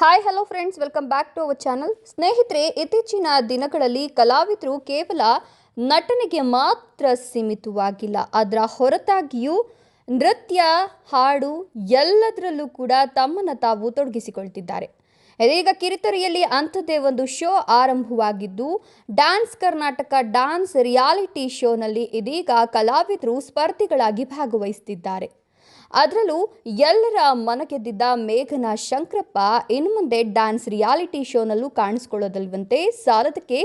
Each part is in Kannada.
Hi hello friends welcome back to our channel ಸ್ನೇಹಿತರೆ, ಇತ್ತೀಚಿನ ದಿನಗಳಲ್ಲಿ ಕಲಾವಿದರು ಕೇವಲ ನಟನೆಗೆ ಮಾತ್ರ ಸೀಮಿತವಾಗಿಲ್ಲ. ಅದರ ಹೊರತಾಗಿಯೂ ನೃತ್ಯ, ಹಾಡು ಎಲ್ಲದರಲ್ಲೂ ಕೂಡ ತಮ್ಮನ್ನು ತಾವು ತೊಡಗಿಸಿಕೊಳ್ತಿದ್ದಾರೆ. ಇದೀಗ ಕಿರುತೆರೆಯಲ್ಲಿ ಅಂಥದ್ದೇ ಒಂದು ಶೋ ಆರಂಭವಾಗಿದ್ದು, ಡ್ಯಾನ್ಸ್ ಕರ್ನಾಟಕ ಡ್ಯಾನ್ಸ್ ರಿಯಾಲಿಟಿ ಶೋನಲ್ಲಿ ಇದೀಗ ಕಲಾವಿದರು ಸ್ಪರ್ಧಿಗಳಾಗಿ ಭಾಗವಹಿಸುತ್ತಿದ್ದಾರೆ ಅದರಲ್ಲೂ ಎಲ್ಲರ ಮನ ಗೆದ್ದಿದ್ದ ಮೇಘನ ಶಂಕರಪ್ಪ ಇನ್ನು ಮುಂದೆ ಡ್ಯಾನ್ಸ್ ರಿಯಾಲಿಟಿ ಶೋನಲ್ಲೂ ಕಾಣಿಸ್ಕೊಳ್ಳೋದಲ್ವಂತೆ. ಸಾರದಕ್ಕೆ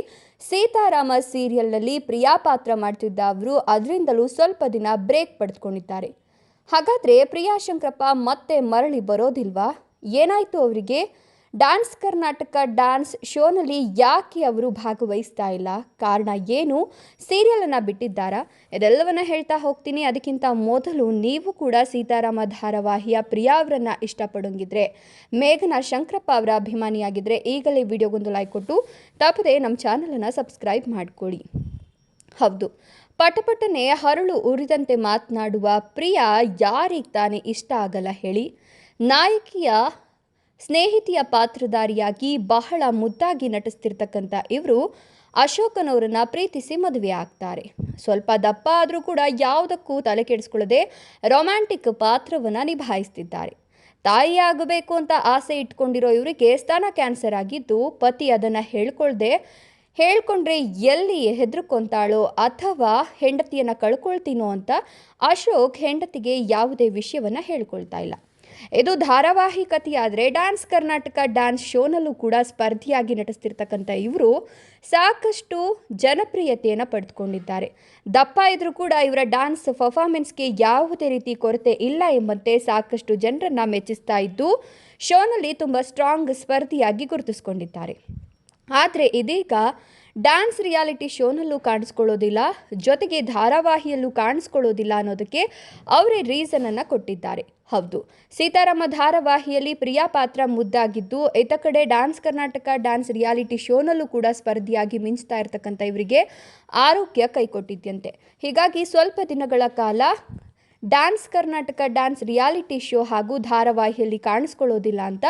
ಸೀತಾರಾಮ ಸೀರಿಯಲ್ನಲ್ಲಿ ಪ್ರಿಯಾ ಪಾತ್ರ ಮಾಡ್ತಿದ್ದ ಅವರು ಅದರಿಂದಲೂ ಸ್ವಲ್ಪ ದಿನ ಬ್ರೇಕ್ ಪಡೆದುಕೊಂಡಿದ್ದಾರೆ ಹಾಗಾದರೆ ಪ್ರಿಯಾ ಶಂಕರಪ್ಪ ಮತ್ತೆ ಮರಳಿ ಬರೋದಿಲ್ವಾ? ಏನಾಯಿತು ಅವರಿಗೆ? ಡ್ಯಾನ್ಸ್ ಕರ್ನಾಟಕ ಡ್ಯಾನ್ಸ್ ಶೋನಲ್ಲಿ ಯಾಕೆ ಅವರು ಭಾಗವಹಿಸ್ತಾ ಇಲ್ಲ? ಕಾರಣ ಏನು? ಸೀರಿಯಲನ್ನು ಬಿಟ್ಟಿದ್ದಾರಾ? ಇದೆಲ್ಲವನ್ನ ಹೇಳ್ತಾ ಹೋಗ್ತೀನಿ. ಅದಕ್ಕಿಂತ ಮೊದಲು ನೀವು ಕೂಡ ಸೀತಾರಾಮ ಧಾರಾವಾಹಿಯ ಪ್ರಿಯಾ ಅವರನ್ನ ಇಷ್ಟಪಡೋಂಗಿದ್ರೆ, ಮೇಘನಾ ಶಂಕರಪ್ಪ ಅವರ ಅಭಿಮಾನಿಯಾಗಿದ್ದರೆ ಈಗಲೇ ವಿಡಿಯೋಗೊಂದು ಲೈಕ್ ಕೊಟ್ಟು, ತಪ್ಪದೆ ನಮ್ಮ ಚಾನಲನ್ನು ಸಬ್ಸ್ಕ್ರೈಬ್ ಮಾಡ್ಕೊಳ್ಳಿ. ಹೌದು, ಪಟಪಟನೆ ಹರಳು ಉರಿದಂತೆ ಮಾತನಾಡುವ ಪ್ರಿಯಾ ಯಾರಿಗೆ ತಾನೇ ಇಷ್ಟ ಆಗಲ್ಲ ಹೇಳಿ? ನಾಯಕಿಯ ಸ್ನೇಹಿತೆಯ ಪಾತ್ರಧಾರಿಯಾಗಿ ಬಹಳ ಮುದ್ದಾಗಿ ನಟಿಸ್ತಿರ್ತಕ್ಕಂಥ ಇವರು ಅಶೋಕನವರನ್ನ ಪ್ರೀತಿಸಿ ಮದುವೆ ಆಗ್ತಾರೆ. ಸ್ವಲ್ಪ ದಪ್ಪ ಆದರೂ ಕೂಡ ಯಾವುದಕ್ಕೂ ತಲೆ ಕೆಡಿಸ್ಕೊಳ್ಳದೆ ರೊಮ್ಯಾಂಟಿಕ್ ಪಾತ್ರವನ್ನು ನಿಭಾಯಿಸ್ತಿದ್ದಾರೆ. ತಾಯಿಯಾಗಬೇಕು ಅಂತ ಆಸೆ ಇಟ್ಕೊಂಡಿರೋ ಇವರಿಗೆ ಸ್ತನ ಕ್ಯಾನ್ಸರ್ ಆಗಿದ್ದು ಪತಿ ಅದನ್ನು ಹೇಳ್ಕೊಳ್ದೆ, ಹೇಳ್ಕೊಂಡ್ರೆ ಎಲ್ಲಿ ಹೆದರ್ಕೊಂತಾಳೋ ಅಥವಾ ಹೆಂಡತಿಯನ್ನು ಕಳ್ಕೊಳ್ತೀನೋ ಅಂತ ಅಶೋಕ್ ಹೆಂಡತಿಗೆ ಯಾವುದೇ ವಿಷಯವನ್ನು ಹೇಳ್ಕೊಳ್ತಾ ಇಲ್ಲ. ಇದು ಧಾರಾವಾಹಿ ಕಥೆಯಾದರೆ ಡ್ಯಾನ್ಸ್ ಕರ್ನಾಟಕ ಡ್ಯಾನ್ಸ್ ಶೋನಲ್ಲೂ ಕೂಡ ಸ್ಪರ್ಧಿಯಾಗಿ ನಟಿಸ್ತಿರ್ತಕ್ಕಂಥ ಇವರು ಸಾಕಷ್ಟು ಜನಪ್ರಿಯತೆಯನ್ನು ಪಡೆದುಕೊಂಡಿದ್ದಾರೆ. ದಪ್ಪ ಇದ್ರೂ ಕೂಡ ಇವರ ಡ್ಯಾನ್ಸ್ ಪರ್ಫಾರ್ಮೆನ್ಸ್ಗೆ ಯಾವುದೇ ರೀತಿ ಕೊರತೆ ಇಲ್ಲ ಎಂಬಂತೆ ಸಾಕಷ್ಟು ಜನರನ್ನು ಮೆಚ್ಚಿಸ್ತಾ ಇದ್ದು, ಶೋನಲ್ಲಿ ತುಂಬ ಸ್ಟ್ರಾಂಗ್ ಸ್ಪರ್ಧಿಯಾಗಿ ಗುರುತಿಸ್ಕೊಂಡಿದ್ದಾರೆ. ಆದರೆ ಇದೀಗ ಡ್ಯಾನ್ಸ್ ರಿಯಾಲಿಟಿ ಶೋನಲ್ಲೂ ಕಾಣಿಸ್ಕೊಳ್ಳೋದಿಲ್ಲ, ಜೊತೆಗೆ ಧಾರಾವಾಹಿಯಲ್ಲೂ ಕಾಣಿಸ್ಕೊಳ್ಳೋದಿಲ್ಲ ಅನ್ನೋದಕ್ಕೆ ಅವರೇ ರೀಸನನ್ನು ಕೊಟ್ಟಿದ್ದಾರೆ. ಹೌದು, ಸೀತಾರಾಮ ಧಾರಾವಾಹಿಯಲ್ಲಿ ಪ್ರಿಯಾ ಪಾತ್ರ ಮುದ್ದಾಗಿದ್ದು ಇತ ಕಡೆ ಡ್ಯಾನ್ಸ್ ಕರ್ನಾಟಕ ಡ್ಯಾನ್ಸ್ ರಿಯಾಲಿಟಿ ಶೋನಲ್ಲೂ ಕೂಡ ಸ್ಪರ್ಧಿಯಾಗಿ ಮಿಂಚ್ತಾ ಇರ್ತಕ್ಕಂಥ ಇವರಿಗೆ ಆರೋಗ್ಯ ಕೈಕೊಟ್ಟಿದ್ಯಂತೆ. ಹೀಗಾಗಿ ಸ್ವಲ್ಪ ದಿನಗಳ ಕಾಲ dance Karnataka dance reality show ಹಾಗೂ ಧಾರಾವಾಹಿಯಲ್ಲಿ ಕಾಣಿಸ್ಕೊಳ್ಳೋದಿಲ್ಲ ಅಂತ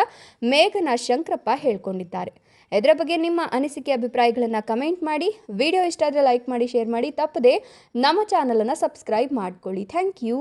ಮೇಘನಾ ಶಂಕರಪ್ಪ ಹೇಳ್ಕೊಂಡಿದ್ದಾರೆ. ಇದರ ಬಗ್ಗೆ ನಿಮ್ಮ ಅನಿಸಿಕೆ ಅಭಿಪ್ರಾಯಗಳನ್ನು ಕಮೆಂಟ್ ಮಾಡಿ. ವಿಡಿಯೋ ಇಷ್ಟ ಆದರೆ ಲೈಕ್ ಮಾಡಿ ಶೇರ್ ಮಾಡಿ. ತಪ್ಪದೆ ನಮ್ಮ ಚಾನಲನ್ನು ಸಬ್ಸ್ಕ್ರೈಬ್ ಮಾಡ್ಕೊಳ್ಳಿ. Thank you